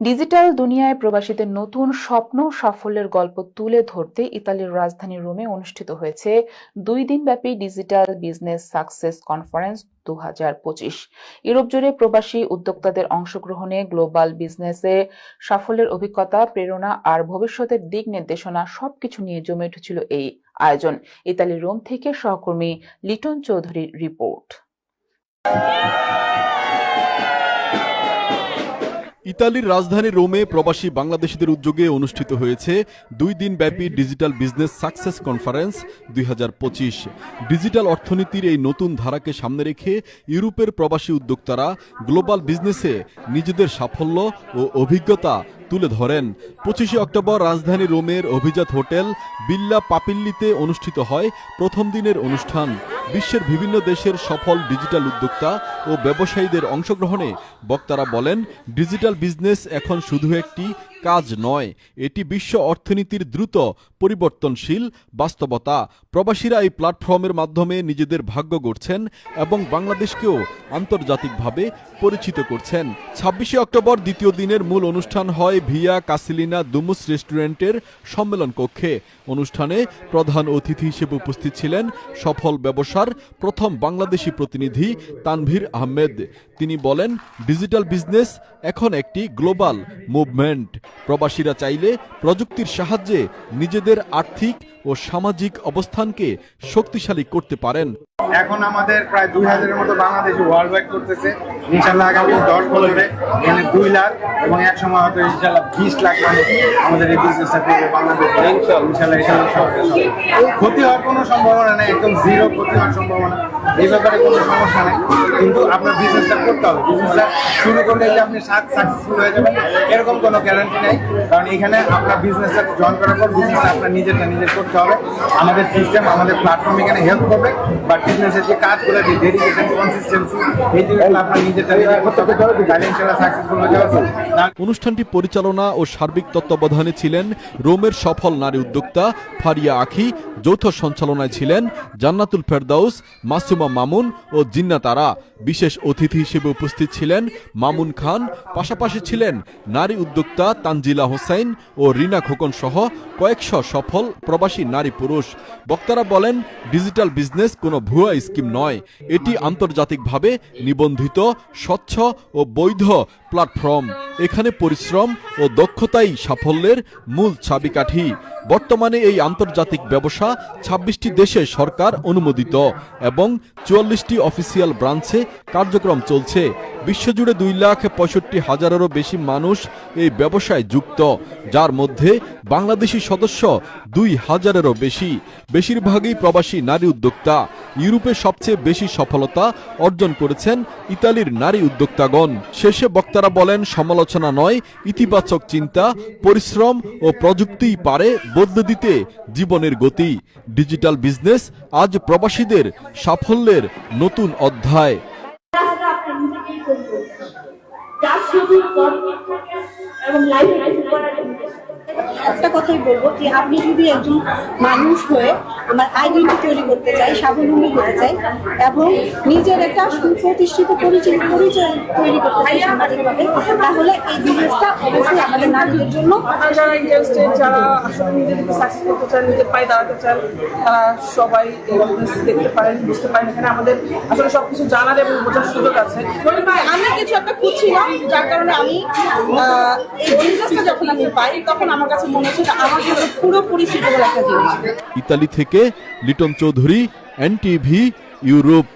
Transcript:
Digital দুনিয়ায় প্রবাসীদের নতুন স্বপ্ন সাফল্যের গল্প তুলে ধরতে ইতালির রাজধানী রোমে অনুষ্ঠিত হয়েছে দুই দিনব্যাপী ডিজিটাল বিজনেস সাকসেস কনফারেন্স দুহাজার পঁচিশ। ইউরোপ জুড়ে প্রবাসী উদ্যোক্তাদের অংশগ্রহণে গ্লোবাল বিজনেসে সাফল্যের অভিজ্ঞতা, প্রেরণা আর ভবিষ্যতের দিক নির্দেশনা সবকিছু নিয়ে জমে উঠেছিল এই আয়োজন। ইতালির রোম থেকে সহকর্মী লিটন চৌধুরীর রিপোর্ট। ইতালির রাজধানী রোমে প্রবাসী বাংলাদেশিদের উদ্যোগে অনুষ্ঠিত হয়েছে দুই দিন ব্যাপী ডিজিটাল বিজনেস সাকসেস কনফারেন্স দুই হাজার পঁচিশ। ডিজিটাল অর্থনীতির এই নতুন ধারাকে সামনে রেখে ইউরোপের প্রবাসী উদ্যোক্তারা গ্লোবাল বিজনেসে নিজেদের সাফল্য ও অভিজ্ঞতা তুলে ধরেন। পঁচিশে অক্টোবর রাজধানী রোমের অভিজাত হোটেল বিল্লা পাপিল্লিতে অনুষ্ঠিত হয় প্রথম দিনের অনুষ্ঠান। বিশ্বের বিভিন্ন দেশের সফল ডিজিটাল উদ্যোক্তা ও ব্যবসায়ীদের অংশগ্রহণে বক্তারা বলেন, ডিজিটাল বিজনেস এখন শুধু একটি কাজ নয়। এটি বিশ্ব অর্থনীতির দ্রুত পরিবর্তনশীল বাস্তবতা। প্রবাসীরা এই প্ল্যাটফর্মের মাধ্যমে নিজেদের ভাগ্য গড়ছেন এবং বাংলাদেশকেও আন্তর্জাতিকভাবে পরিচিত করছেন। ছাব্বিশে অক্টোবর দ্বিতীয় দিনের মূল অনুষ্ঠান হয় ভিয়া কাসিলিনা দুমুস রেস্টুরেন্টের সম্মেলন কক্ষে। অনুষ্ঠানে প্রধান অতিথি হিসেবে উপস্থিত ছিলেন সফল ব্যবসার প্রথম বাংলাদেশি প্রতিনিধি তানভীর আহমেদ। তিনি বলেন, ডিজিটাল বিজনেস এখন একটি গ্লোবাল মুভমেন্ট। প্রবাসীরা চাইলে প্রযুক্তির সাহায্যে নিজেদের আর্থিক ও সামাজিক অবস্থানকে শক্তিশালী করতে পারেন। এখন আমাদের প্রায় দুই হাজারের মতো বাংলাদেশি ওয়ার্ল্ড ওয়াইড করতেছে। ইনশাল্লাহ আগামী দশ বছরে এখানে দুই লাখ এবং এক সময় হয়তো ইনশাল্লাহ বিশ লাখ মানুষ আমাদের এই বিজনেসটা করবে বাংলাদেশে ইনশাল্লাহ। সব ক্ষতি হওয়ার কোনো সম্ভাবনা নেই একদম জিরো ক্ষতি হওয়ার সম্ভাবনা। এই ব্যাপারে কোনো সমস্যা নেই। কিন্তু আপনার বিজনেসটা করতে হবে। বিজনেসটা শুরু করলে যে আপনি সাকসেসফুল হয়ে যাবেন এরকম কোনো গ্যারান্টি নেই। কারণ এখানে আপনার বিজনেসটা জয়েন করার পর বিজনেসটা আপনার নিজেরটা নিজের করতে হবে। আমাদের সিস্টেম আমাদের প্ল্যাটফর্ম এখানে হেল্প করবে। বা বিজনেসের যে কাজগুলো যে ডেডিকেশন কনসিস্টেন্সি এই জিনিসগুলো আপনার অনুষ্ঠানটি পরিচালনা ও সার্বিক তত্ত্বাবধানে ছিলেন রোমের সফল নারী উদ্যোক্তা ফারিয়া আখি, যৌথ সঞ্চালনায় ছিলেন জান্নাতুল ফেরদাউস, মাসুমা মামুন ও জিন্না তারা। বিশেষ অতিথি হিসেবে উপস্থিত ছিলেন মামুন খান, পাশাপাশি ছিলেন নারী উদ্যোক্তা তানজিলা হোসাইন ও রিনা খোকন সহ কয়েকশ সফল প্রবাসী নারী পুরুষ। বক্তারা বলেন, ডিজিটাল বিজনেস কোনো ভুয়া স্কিম নয়, এটি আন্তর্জাতিকভাবে নিবন্ধিত স্বচ্ছ ও বৈধ প্ল্যাটফর্ম। এখানে পরিশ্রম ও দক্ষতাই সাফল্যের মূল চাবিকাঠি। বর্তমানে এই আন্তর্জাতিক ব্যবসা ছাব্বিশটি দেশে সরকার অনুমোদিত এবং চুয়াল্লিশটি অফিসিয়াল ব্রাঞ্চে কার্যক্রম চলছে। বিশ্বজুড়ে দুই লাখ পঁয়ষট্টি হাজারেরও বেশি মানুষ এই ব্যবসায় যুক্ত, যার মধ্যে বাংলাদেশি সদস্য দুই হাজারেরও বেশি। বেশিরভাগই প্রবাসী নারী উদ্যোক্তা। ইউরোপে সবচেয়ে বেশি সফলতা অর্জন করেছেন ইতালির নারী উদ্যোক্তাগণ। শেষে বক্তারা বলেন, সমালোচনা নয়, ইতিবাচক চিন্তা, পরিশ্রম ও প্রযুক্তিই পারে বদলে দিতে জীবনের গতি। ডিজিটাল বিজনেস আজ প্রবাসীদের সাফল্যের নতুন অধ্যায়। শুধু এবং লাইফ করার একটা কথাই বলব যে আপনি যদি একজন মানুষ হয়ে আমার আইডেন্টি তৈরি করতে চাই, স্বাবলম্বী হতে চাই, এবং নিজের একটা সুপ্রতিষ্ঠিত পরিচয় পরিচয় তৈরি করতে চাই সামাজিকভাবে, তাহলে এই বিজনেসটা অবশ্যই আমাদের নারীদের জন্য চান সবাই দেখতে পারেন, বুঝতে পারেন। এখানে আমাদের আসলে এবং সুযোগ আছে। আমি কিছু একটা খুঁজছিলাম, যার কারণে আমি এই যখন আমি পাই, তখন আমার ইতালি থেকে লিটন চৌধুরী এনটিভি ইউরোপ।